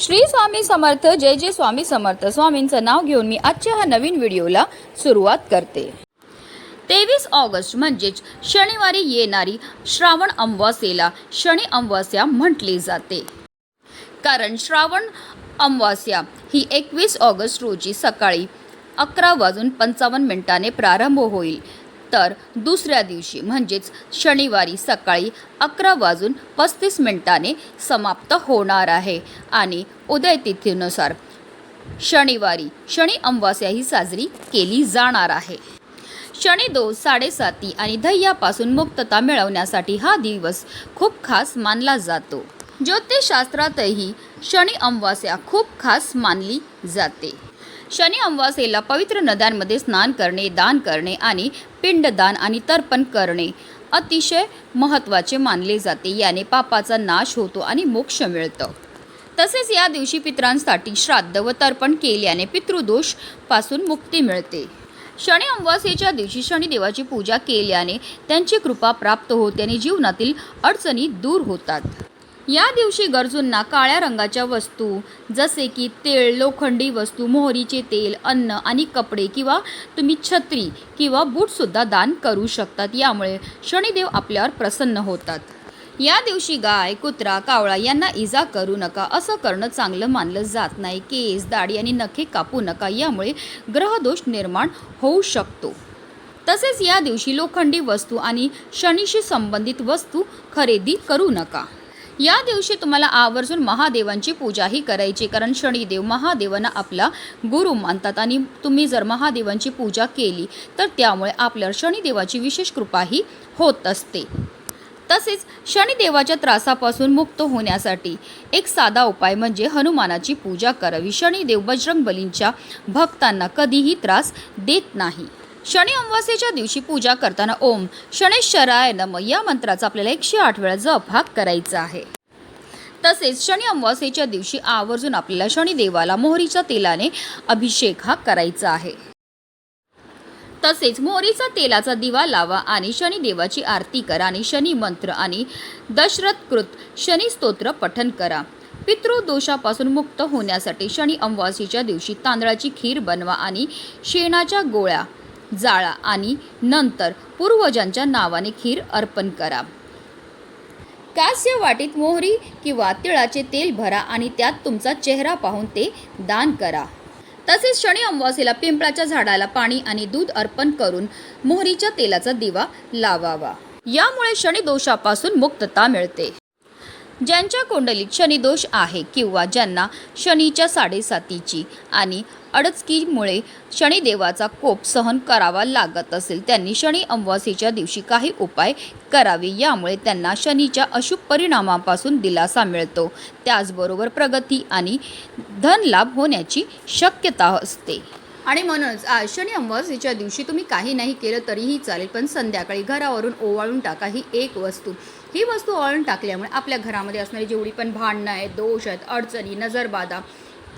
श्री स्वामी समर्थ जय जय स्वामी समर्थ. स्वामींचं नाव घेऊन मी आजच्या ह्या नवीन व्हिडिओला सुरुवात करते. तेवीस ऑगस्ट म्हणजेच शनिवारी येणारी श्रावण अमावास्येला शनी अमावास्या म्हटली जाते. कारण श्रावण अमावास्या ही एकवीस ऑगस्ट रोजी सकाळी अकरा वाजून पंचावन्न मिनिटाने प्रारंभ होईल. तर दुसऱ्या दिवशी म्हणजेच शनिवारी सकाळी अकरा वाजून पस्तीस मिनिटाने समाप्त होणार आहे. आणि उदयतिथीनुसार शनिवारी शनी अमावास्याही साजरी केली जाणार आहे. शनिदोष साडेसाती आणि धैयापासून मुक्तता मिळवण्यासाठी हा दिवस खूप खास मानला जातो. ज्योतिषशास्त्रातही शनी अमावास्या खूप खास मानली जाते. शनी अमावास्येला पवित्र नद्यांमध्ये स्नान करणे दान करणे आणि पिंडदान आणि तर्पण करणे अतिशय महत्त्वाचे मानले जाते. याने पापाचा नाश होतो आणि मोक्ष मिळतं. तसेच या दिवशी पितरांसाठी श्राद्ध व तर्पण केल्याने पितृदोषपासून मुक्ती मिळते. शनी अमावास्येच्या दिवशी शनिदेवाची पूजा केल्याने त्यांची कृपा प्राप्त होते आणि जीवनातील अडचणी दूर होतात. या दिवशी गरजूंना काळ्या रंगाच्या वस्तू जसे की तेल लोखंडी वस्तू मोहरीचे तेल अन्न आणि कपडे किंवा तुम्ही छत्री किंवा बूटसुद्धा दान करू शकतात. यामुळे शनिदेव आपल्यावर प्रसन्न होतात. या दिवशी गाय कुत्रा कावळा यांना इजा करू नका. असं करणं चांगलं मानलं जात नाही. केस दाढी आणि नखे कापू नका. यामुळे ग्रहदोष निर्माण होऊ शकतो. तसेच या दिवशी लोखंडी वस्तू आणि शनीशी संबंधित वस्तू खरेदी करू नका. या दिवशी तुम्हाला आवर्जून महादेवांची पूजाही करायची कारण शनिदेव महादेवांना आपला गुरु मानतात आणि तुम्ही जर महादेवांची पूजा केली तर त्यामुळे आपल्यावर शनिदेवाची विशेष कृपाही होत असते. तसेच शनिदेवाच्या त्रासापासून मुक्त होण्यासाठी एक साधा उपाय म्हणजे हनुमानाची पूजा करावी. शनिदेव बजरंग बलींच्या भक्तांना कधीही त्रास देत नाही. शनी अमावास्येच्या दिवशी पूजा करताना ओम शनेश्वराय नम या मंत्राचा आपल्याला एकशे आठ वेळा जप हा करायचा आहे. तसेच शनी अमावास्येच्या दिवशी आवर्जून आपल्याला शनिदेवाला मोहरीच्या तेलाने अभिषेक हा करायचा आहे. तसेच मोहरीचा तेलाचा दिवा लावा आणि शनिदेवाची आरती करा आणि शनी मंत्र आणि दशरथकृत शनी स्तोत्र पठन करा. पितृदोषापासून मुक्त होण्यासाठी शनी अमावास्येच्या दिवशी तांदळाची खीर बनवा आणि शेणाच्या गोळ्या जाळा आणि नंतर पूर्वजांच्या नावाने खीर अर्पण करा. कास्य वाटीत मोहरी किंवा तिळाचे तेल भरा आणि त्यात तुमचा चेहरा पाहून ते दान करा. तसेच शनी अमावास्येला पिंपळाच्या झाडाला पाणी आणि दूध अर्पण करून मोहरीच्या तेलाचा दिवा लावावा. यामुळे शनी दोषापासून मुक्तता मिळते. ज्यांच्या कुंडलीत शनिदोष आहे किंवा ज्यांना शनीच्या साडेसातीची आणि अडचकीमुळे शनिदेवाचा कोप सहन करावा लागत असेल त्यांनी शनी अमावास्येच्या दिवशी काही उपाय करावे. यामुळे त्यांना शनीच्या अशुभ परिणामापासून दिलासा मिळतो. त्याचबरोबर प्रगती आणि धनलाभ होण्याची शक्यता असते. आणि म्हणूनच आज शनी दिवशी तुम्ही काही नाही केलं तरीही चालेल पण संध्याकाळी घरावरून ओवाळून टाका ही एक वस्तू. ही वस्तू ओवाळून टाकल्यामुळे आपल्या घरामध्ये असणारी जेवढी पण भांडणं आहेत दोष आहेत अडचणी नजरबाधा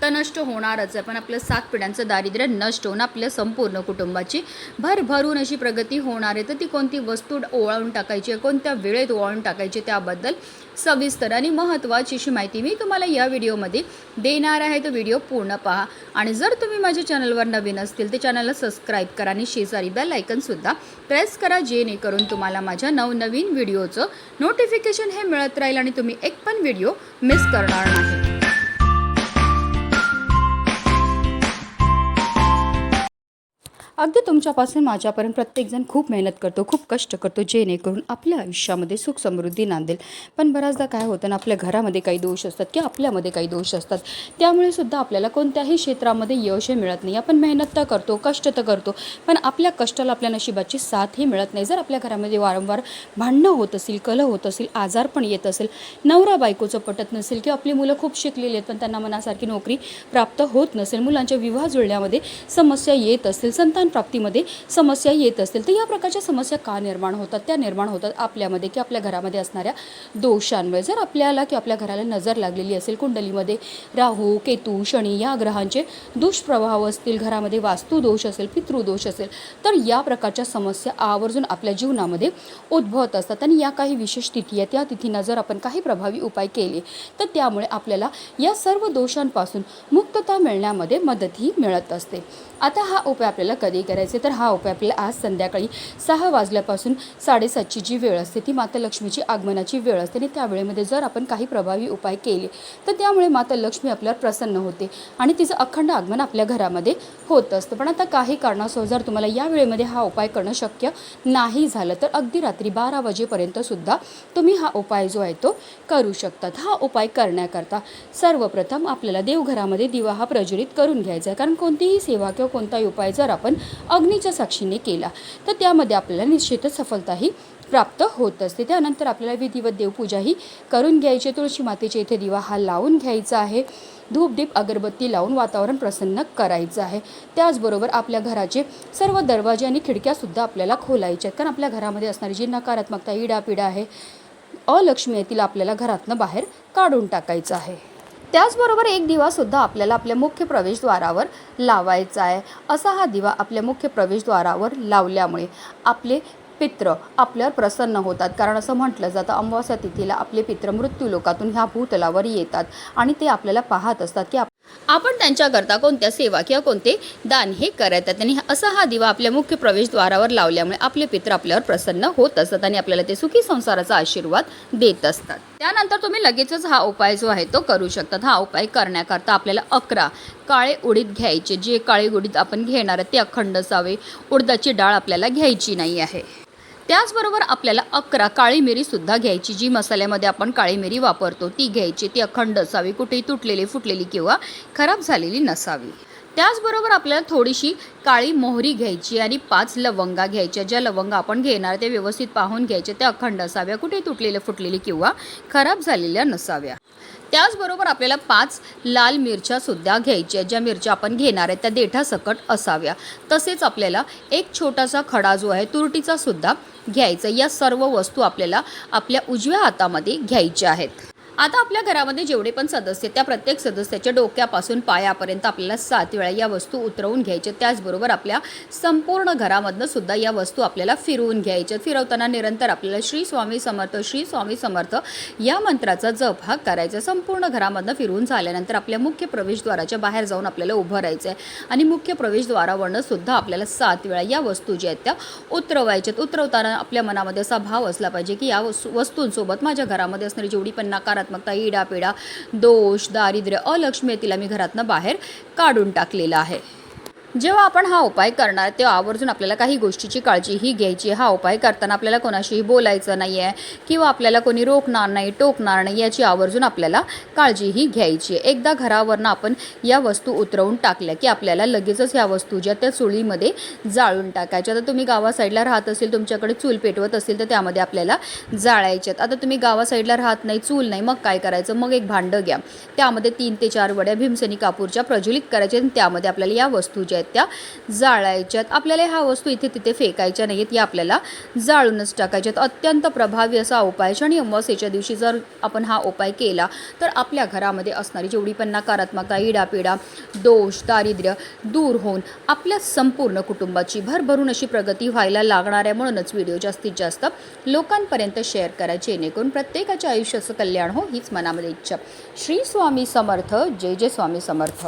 तर नष्ट होणारच आहे. पण आपलं सात पिढ्यांचं दारिद्र्य नष्ट होऊन आपल्या संपूर्ण कुटुंबाची भरभरून अशी प्रगती होणार आहे. तर ती कोणती वस्तू ओवाळून टाकायची आहे कोणत्या वेळेत ओवाळून टाकायची त्याबद्दल सविस्तर आणि महत्त्वाची अशी माहिती मी तुम्हाला या व्हिडिओमध्ये देणार आहे. तो व्हिडिओ पूर्ण पहा. आणि जर तुम्ही माझ्या चॅनलवर नवीन असतील तर चॅनलला सबस्क्राईब करा आणि शेजारी बेल आयकनसुद्धा प्रेस करा जेणेकरून तुम्हाला माझ्या नवनवीन व्हिडिओचं नोटिफिकेशन हे मिळत राहील आणि तुम्ही एक पण व्हिडिओ मिस करणार नाही. अगदी तुमच्यापासून माझ्यापर्यंत प्रत्येकजण खूप मेहनत करतो खूप कष्ट करतो जेणेकरून आपल्या आयुष्यामध्ये सुख समृद्धी नांदेल. पण बऱ्याचदा काय होतं ना आपल्या घरामध्ये काही दोष असतात किंवा आपल्यामध्ये काही दोष असतात त्यामुळे सुद्धा आपल्याला कोणत्याही क्षेत्रामध्ये यश हे मिळत नाही. आपण मेहनत तर करतो कष्ट तर करतो पण आपल्या कष्टाला आपल्या नशिबाची साथही मिळत नाही. जर आपल्या घरामध्ये वारंवार भांडणं होत असेल कलह होत असेल आजार पण येत असेल नवरा बायकोचं पटत नसेल किंवा आपली मुलं खूप शिकलेली आहेत पण त्यांना मनासारखी नोकरी प्राप्त होत नसेल मुलांच्या विवाह जुळण्यामध्ये समस्या येत असेल संतान शिक्षण प्राप्तीमध्ये समस्या येत असतील तर या प्रकारच्या समस्या का निर्माण होतात? त्या निर्माण होतात आपल्यामध्ये की आपल्या घरामध्ये असणाऱ्या दोषांमुळे. जर आपल्याला की आपल्या घराला नजर लागलेली असेल कुंडलीमध्ये राहू केतू शनी या ग्रहांचे दुष्प्रभाव असतील घरामध्ये वास्तुदोष असेल पितृदोष असेल तर या प्रकारच्या समस्या आवर्जून आपल्या जीवनामध्ये उद्भवत असतात. आणि या काही विशेष तिथी आहेत. त्या तिथींना जर आपण काही प्रभावी उपाय केले तर त्यामुळे आपल्याला या सर्व दोषांपासून मुक्तता मिळण्यामध्ये मदतही मिळत असते. आता हा उपाय आपल्याला कधी करायचे तर हा उपाय आपल्याला आज संध्याकाळी सहा वाजल्यापासून साडेसातची जी वेळ असते ती माता लक्ष्मीची आगमनाची वेळ असते. आणि त्या वेळेमध्ये जर आपण काही प्रभावी उपाय केले तर त्यामुळे माता लक्ष्मी आपल्यावर प्रसन्न होते आणि तिचं अखंड आगमन आपल्या घरामध्ये होत असतं. पण आता काही कारणासह जर तुम्हाला या वेळेमध्ये हा उपाय करणं शक्य नाही झालं तर अगदी रात्री बारा वाजेपर्यंत सुद्धा तुम्ही हा उपाय जो आहे तो करू शकतात. हा उपाय करण्याकरता सर्वप्रथम आपल्याला देवघरामध्ये दिवा हा प्रज्वलित करून घ्यायचा आहे. कारण कोणतीही सेवा किंवा कोणताही उपाय जर आपण अग्नीच्या साक्षीने केला. तर त्यामध्ये आपल्याला निश्चितच सफलताही प्राप्त होत असते. त्यानंतर आपल्याला विधिवत देवपूजाही करून घ्यायची. तुळशी मातेच्या इथे दिवा हा लावून घ्यायचा आहे. धूपदीप अगरबत्ती लावून वातावरण प्रसन्न करायचं आहे. त्याचबरोबर आपल्या घराचे सर्व दरवाजे आणि खिडक्यासुद्धा आपल्याला खोलायच्या आहेत. कारण आपल्या घरामध्ये असणारी जी नकारात्मकता इडापिडा आहे अलक्ष्मी आहे तिला आपल्याला घरातनं बाहेर काढून टाकायचं आहे. त्याचबरोबर एक दिवासुद्धा आपल्याला आपल्या मुख्य प्रवेशद्वारावर लावायचा आहे. असा हा दिवा आपल्या मुख्य प्रवेशद्वारावर लावल्यामुळे आपले पित्र आपल्यावर प्रसन्न होतात. कारण असं म्हटलं जातं अमावस्या तिथीला आपले पित्र मृत्यू लोकातून ह्या भूतलावर येतात आणि ते आपल्याला पाहत असतात की आप आपण त्यांच्याकरता कोणत्या सेवा किंवा कोणते दान हे करतात आणि असा हा दिवा आपल्या मुख्य प्रवेशद्वारावर लावल्यामुळे आपले पित्र आपल्यावर प्रसन्न होत असतात आणि आपल्याला ते सुखी संसाराचा आशीर्वाद देत असतात. त्यानंतर तुम्ही लगेचच हा उपाय जो आहे तो करू शकतात. हा उपाय करण्याकरता आपल्याला अकरा काळे उडीद घ्यायचे. जे काळे उडीद आपण घेणार आहे ते अखंड असावे उडदाची डाळ आपल्याला घ्यायची नाही आहे. त्याचबरोबर आपल्याला अकरा काळी मिरीसुद्धा घ्यायची जी मसाल्यामध्ये आपण काळी मिरी वापरतो ती घ्यायची. ती अखंड असावी. कुठेही तुटलेली फुटलेली किंवा खराब झालेली नसावी. त्याचबरोबर आपल्याला थोडीशी काळी मोहरी घ्यायची आणि पाच लवंगा घ्यायच्या. ज्या लवंगा आपण घेणार त्या व्यवस्थित पाहून घ्यायच्या त्या अखंड असाव्या. कुठे तुटलेल्या फुटलेली किंवा खराब झालेल्या नसाव्या. त्याचबरोबर आपल्याला पाच लाल मिरच्या सुद्धा घ्यायच्या. ज्या मिरच्या आपण घेणार आहेत त्या देठासकट असाव्या. तसेच आपल्याला एक छोटासा खडा जो आहे तुरटीचा सुद्धा घ्यायचा. या सर्व वस्तू आपल्याला आपल्या उजव्या हातामध्ये घ्यायच्या आहेत. आता आपल्या घरामध्ये जेवढे पण सदस्य त्या प्रत्येक सदस्याच्या डोक्यापासून पायापर्यंत आपल्याला सात वेळा या वस्तू उतरवून घ्यायच्या. त्याचबरोबर आपल्या संपूर्ण घरामधनं सुद्धा या वस्तू आपल्याला फिरवून घ्यायच्या. फिरवताना निरंतर आपल्याला श्री स्वामी समर्थ श्री स्वामी समर्थ या मंत्राचा जप हा करायचा. संपूर्ण घरामधनं फिरवून झाल्यानंतर आपल्या मुख्य प्रवेशद्वाराच्या बाहेर जाऊन आपल्याला उभं राहायचं आहे आणि मुख्य प्रवेशद्वारावरनं सुद्धा आपल्याला सात वेळा या वस्तू ज्या आहेत त्या उतरवायच्यात. उतरवताना आपल्या मनामध्ये असा भाव असला पाहिजे की या वस्तूंसोबत माझ्या घरामध्ये असणारी जेवढी पण नकारात्मकता इडापिडा दोष दारिद्र्य अलक्ष्मी तिला मी घरातनं बाहेर काढून टाकलेलं आहे. जेव्हा आपण हा उपाय करणार तेव्हा आवर्जून आपल्याला काही गोष्टीची काळजीही घ्यायची हा उपाय करताना आपल्याला कोणाशीही बोलायचं नाही आहे किंवा आपल्याला कोणी रोखणार नाही टोकणार नाही याची आवर्जून आपल्याला काळजीही घ्यायची आहे. एकदा घरावरनं आपण या वस्तू उतरवून टाकल्या की आपल्याला लगेचच ह्या वस्तू ज्या त्या चुलीमध्ये जाळून टाकायच्या. आता तुम्ही गावा साईडला राहत असेल तुमच्याकडे चूल पेटवत असेल तर त्यामध्ये आपल्याला जाळायच्यात आता तुम्ही गावा साईडला राहत नाही चूल नाही मग काय करायचं? मग एक भांडं घ्या. त्यामध्ये तीन ते चार वड्या भीमसेनी कापूरच्या प्रज्वलित करायच्या आणि त्यामध्ये आपल्याला या वस्तू ज्या आहेत त्या जाळायच्यात. आपल्याला ह्या वस्तू इथे तिथे फेकायच्या नाही आहेत या आपल्याला जाळूनच टाकायच्यात. अत्यंत प्रभावी असा उपाय शनी अमावस्येच्या दिवशी जर आपण हा उपाय केला तर आपल्या घरामध्ये असणारी जेवढी पण नकारात्मकता इडापिडा दोष दारिद्र्य दूर होऊन आपल्या संपूर्ण कुटुंबाची भरभरून अशी प्रगती व्हायला लागणार आहे. म्हणूनच व्हिडिओ जास्तीत जास्त लोकांपर्यंत शेअर करा जेणेकरून प्रत्येकाच्या आयुष्याचं कल्याण हो हीच मनामध्ये इच्छा. श्री स्वामी समर्थ. जय जय स्वामी समर्थ.